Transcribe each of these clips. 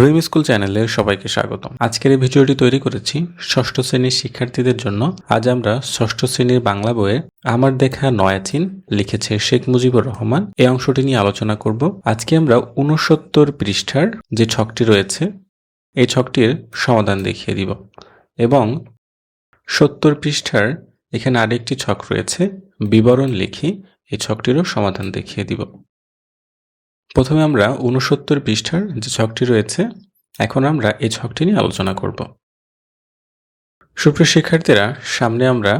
Dream school চ্যানেলে সবাইকে স্বাগতম। আজকের এই ভিডিওটি তৈরি করেছি ষষ্ঠ শ্রেণির শিক্ষার্থীদের জন্য। আজ আমরা ষষ্ঠ শ্রেণির বাংলা বইয়ে আমার দেখা নয়াচিন লিখেছে শেখ মুজিবুর রহমান। এই অংশটি নিয়ে আলোচনা করব। আজকে আমরা উনসত্তর পৃষ্ঠার যে ছকটি রয়েছে, এই ছকটির সমাধান দেখিয়ে দিব। এবং সত্তর পৃষ্ঠার এখানে আরেকটি ছক রয়েছে, বিবরণ লিখি, এই ছকটিরও সমাধান দেখিয়ে দিব। প্রথমে আমরা উনসত্তর পৃষ্ঠার যে ছকটি রয়েছে, এখন আমরা এই ছকটি নিয়ে আলোচনা করব। সুপ্রিয় শিক্ষার্থীরা, সামনে আমরা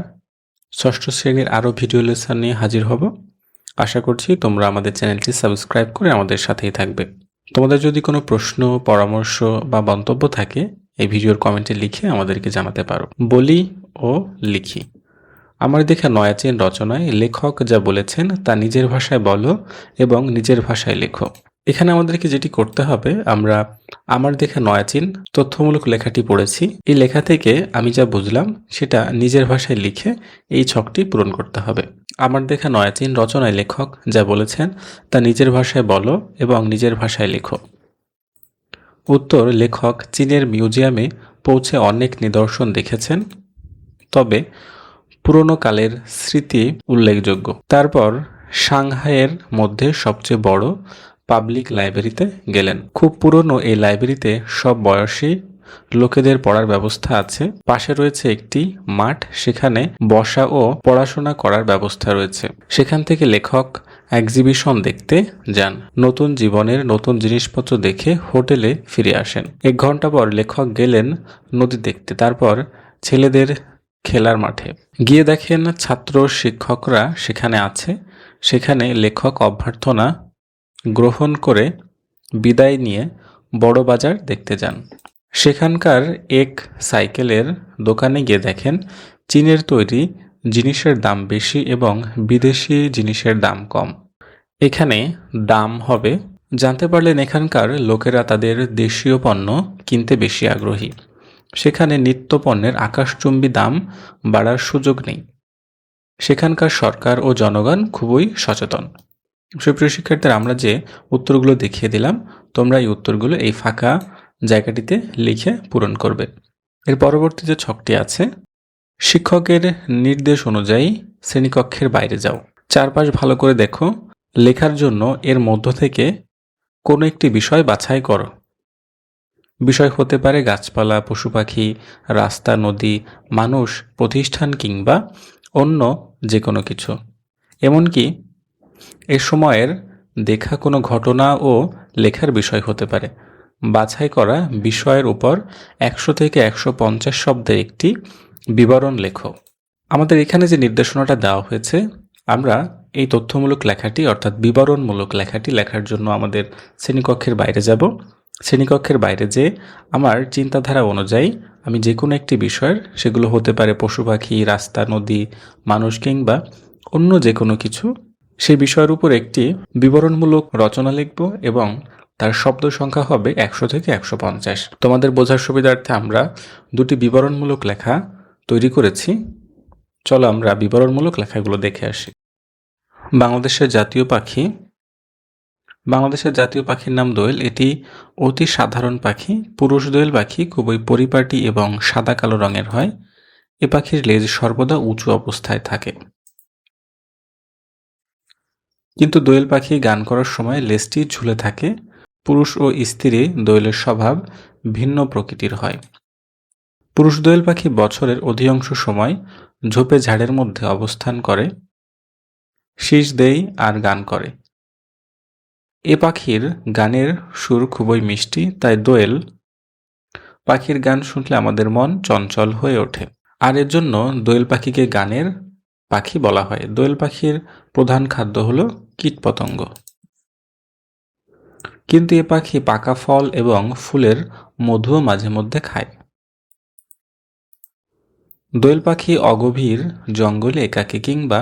ষষ্ঠ শ্রেণির আরও ভিডিও লেসন নিয়ে হাজির হব। আশা করছি তোমরা আমাদের চ্যানেলটি সাবস্ক্রাইব করে আমাদের সাথেই থাকবে। তোমাদের যদি কোনো প্রশ্ন, পরামর্শ বা মন্তব্য থাকে, এই ভিডিওর কমেন্টে লিখে আমাদেরকে জানাতে পারো। বলি ও লিখি। আমার দেখা নয়াচেন রচনায় লেখক যা বলেছেন তা নিজের ভাষায় বলো এবং নিজের ভাষায় লেখো। এখানে আমাদেরকে যেটি করতে হবে, আমরা আমার দেখা নয়াচিন তথ্যমূলক লেখাটি পড়েছি। এই লেখা থেকে আমি যা বুঝলাম, সেটা নিজের ভাষায় লিখে এই ছকটি পূরণ করতে হবে। আমার দেখা নয়াচিন রচনায় লেখক যা বলেছেন, তা নিজের ভাষায় বলো এবং নিজের ভাষায় লেখো। উত্তর, লেখক চীনের মিউজিয়ামে পৌঁছে অনেক নিদর্শন দেখেছেন। তবে পুরনো কালের স্মৃতি উল্লেখযোগ্য। তারপর সাংহাইয়ের মধ্যে সবচেয়ে বড় পাবলিক লাইব্রেরিতে গেলেন। খুব পুরনো এই লাইব্রেরিতে সব বয়সী লোকেদের পড়ার ব্যবস্থা আছে। পাশে রয়েছে একটি মাঠ, সেখানে বসা ও পড়াশোনা করার ব্যবস্থা রয়েছে। সেখান থেকে লেখক এক্সিবিশন দেখতে যান। নতুন জীবনের নতুন জিনিসপত্র দেখে হোটেলে ফিরে আসেন। এক ঘণ্টা পর লেখক গেলেন নদী দেখতে। তারপর ছেলেদের খেলার মাঠে। গিয়ে দেখেন ছাত্র শিক্ষকরা সেখানে আছে। সেখানে লেখক অভ্যর্থনা গ্রহণ করে বিদায় নিয়ে বড় বাজার দেখতে যান। সেখানকার এক সাইকেলের দোকানে গিয়ে দেখেন চীনের তৈরি জিনিসের দাম বেশি এবং বিদেশি জিনিসের দাম কম। এখানে দাম হবে। জানতে পারলেন এখানকার লোকেরা তাদের দেশীয় পণ্য কিনতে বেশি আগ্রহী। সেখানে নিত্যপণ্যের আকাশচুম্বী দাম বাড়ার সুযোগ নেই। সেখানকার সরকার ও জনগণ খুবই সচেতন। সুপ্রিয় শিক্ষার্থীরা, আমরা যে উত্তরগুলো দেখিয়ে দিলাম, তোমরা এই উত্তরগুলো এই ফাঁকা জায়গাটিতে লিখে পূরণ করবে। এর পরবর্তী যে ছকটি আছে, শিক্ষকের নির্দেশ অনুযায়ী শ্রেণীকক্ষের বাইরে যাও। চারপাশ ভালো করে দেখো। লেখার জন্য এর মধ্য থেকে কোনো একটি বিষয় বাছাই করো। বিষয় হতে পারে গাছপালা, পশু পাখি, রাস্তা, নদী, মানুষ, প্রতিষ্ঠান কিংবা অন্য যে কোনো কিছু। এমনকি এ সময়ের দেখা কোনো ঘটনা ও লেখার বিষয় হতে পারে। বাছাই করা বিষয়ের উপর একশো থেকে একশো পঞ্চাশ শব্দের একটি বিবরণ লেখো। আমাদের এখানে যে নির্দেশনাটা দেওয়া হয়েছে, আমরা এই তথ্যমূলক লেখাটি অর্থাৎ বিবরণমূলক লেখাটি লেখার জন্য আমাদের শ্রেণীকক্ষের বাইরে যাব। শ্রেণীকক্ষের বাইরে যে আমার চিন্তাধারা অনুযায়ী আমি যে কোনো একটি বিষয়ের সেগুলো হতে পারে পশু পাখি, রাস্তা, নদী, মানুষ কিংবা অন্য যে কোনো কিছু সেই বিষয়ের উপর একটি বিবরণমূলক রচনা লিখব এবং তার শব্দ সংখ্যা হবে একশো থেকে একশো পঞ্চাশ। তোমাদের বোঝার সুবিধার্থে আমরা দুটি বিবরণমূলক লেখা তৈরি করেছি। চলো আমরা বিবরণমূলক লেখাগুলো দেখে আসি। বাংলাদেশের জাতীয় পাখি বাংলাদেশের জাতীয় পাখির নাম দোয়েল। এটি অতি সাধারণ পাখি, পুরুষ দোয়েল পাখি, খুবই পরিপাটি এবং সাদা কালো রঙের হয়। এ পাখির লেজ সর্বদা উঁচু অবস্থায় থাকে। কিন্তু দোয়েল পাখি গান করার সময় লেজটি ঝুলে থাকে। পুরুষ ও স্ত্রী দোয়েলের স্বভাব ভিন্ন প্রকৃতির হয়। পুরুষ দোয়েল পাখি বছরের অধিকাংশ সময় ঝোপে ঝাড়ের মধ্যে অবস্থান করে, শীষ দেয় আর গান করে। এ পাখির গানের সুর খুবই মিষ্টি, তাই দোয়েল পাখির গান শুনলে আমাদের মন চঞ্চল হয়ে ওঠে। আর এর জন্য দোয়েল পাখিকে গানের পাখি বলা হয়। দোয়েল পাখির প্রধান খাদ্য হলো কীটপতঙ্গ কিন্তু এ পাখি পাকা ফল এবং ফুলের মধুও মাঝে মধ্যে খায়। দোয়েল পাখি অগভীর জঙ্গলে একাকী কিংবা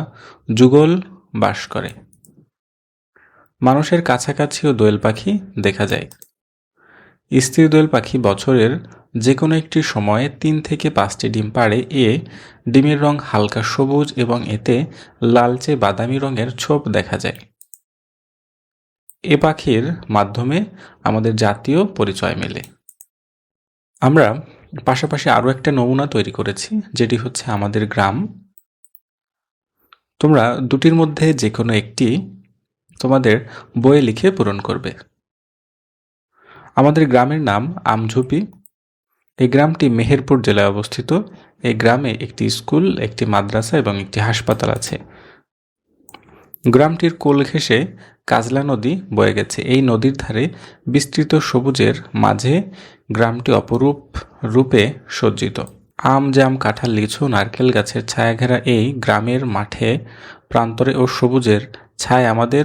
যুগল বাস করে। মানুষের কাছাকাছিও দোয়েল পাখি দেখা যায়। স্ত্রী দোয়েল পাখি বছরের যে কোনো একটি সময়ে তিন থেকে পাঁচটি ডিম পাড়ে এ ডিমের রং হালকা সবুজ এবং এতে লালচে বাদামি রঙের ছোপ দেখা যায়। এ পাখির মাধ্যমে আমাদের জাতীয় পরিচয় মেলে। আমরা পাশাপাশি আরও একটা নমুনা তৈরি করেছি, যেটি হচ্ছে আমাদের গ্রাম। তোমরা দুটির মধ্যে যে কোনো একটি তোমাদের বইয়ে লিখে পূরণ করবে। আমাদের গ্রামের নাম আমঝুপি। এই গ্রামটি মেহেরপুর জেলায় অবস্থিত। এই গ্রামে একটি স্কুল, একটি মাদ্রাসা এবং একটি হাসপাতাল আছে। গ্রামটির কোল ঘেঁষে কাজলা নদী বয়ে গেছে। এই নদীর ধারে বিস্তৃত সবুজের মাঝে গ্রামটি অপরূপ রূপে সজ্জিত। আম, জাম, কাঁঠাল, লিচু, নারকেল গাছের ছায়া ঘেরা এই গ্রামের মাঠে প্রান্তরে ও সবুজের ছায় আমাদের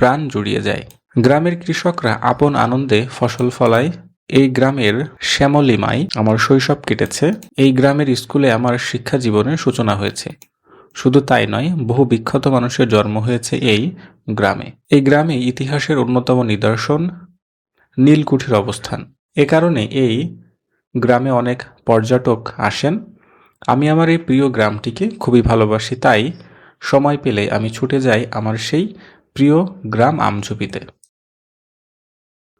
প্রাণ জুড়িয়ে যায়। গ্রামের কৃষকরা আপন আনন্দে ফসল ফলায়। এই গ্রামের শ্যামলিমায় আমার শৈশব কেটেছে। এই গ্রামের স্কুলে আমার শিক্ষা জীবনের সূচনা হয়েছে। শুধু তাই নয়, বহু বিখ্যাত মানুষের জন্ম হয়েছে এই গ্রামে। এই গ্রামে ইতিহাসের অন্যতম নিদর্শন নীলকুঠির অবস্থান। এ কারণে এই গ্রামে অনেক পর্যটক আসেন। আমি আমার এই প্রিয় গ্রামটিকে খুবই ভালোবাসি, তাই সময় পেলে আমি ছুটে যাই আমার সেই প্রিয় গ্রাম আমঝুপিতে।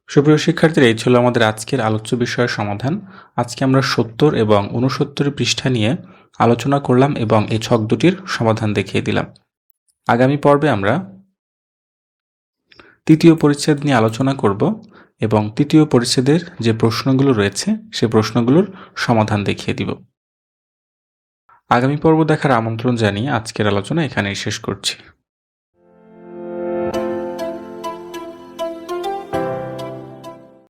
সুপ্রিয় শিক্ষার্থীরা, এই ছিল আমাদের আজকের আলোচ্য বিষয়ের সমাধান। আজকে আমরা সত্তর এবং উনসত্তর পৃষ্ঠা নিয়ে আলোচনা করলাম এবং এই ছক দুটির সমাধান দেখিয়ে দিলাম। আগামী পর্বে আমরা তৃতীয় পরিচ্ছেদ নিয়ে আলোচনা করব এবং তৃতীয় পরিচ্ছেদের যে প্রশ্নগুলো রয়েছে, সে প্রশ্নগুলোর সমাধান দেখিয়ে দিব। আগামী পর্ব দেখার আমন্ত্রণ জানিয়ে আজকের আলোচনা এখানেই শেষ করছি।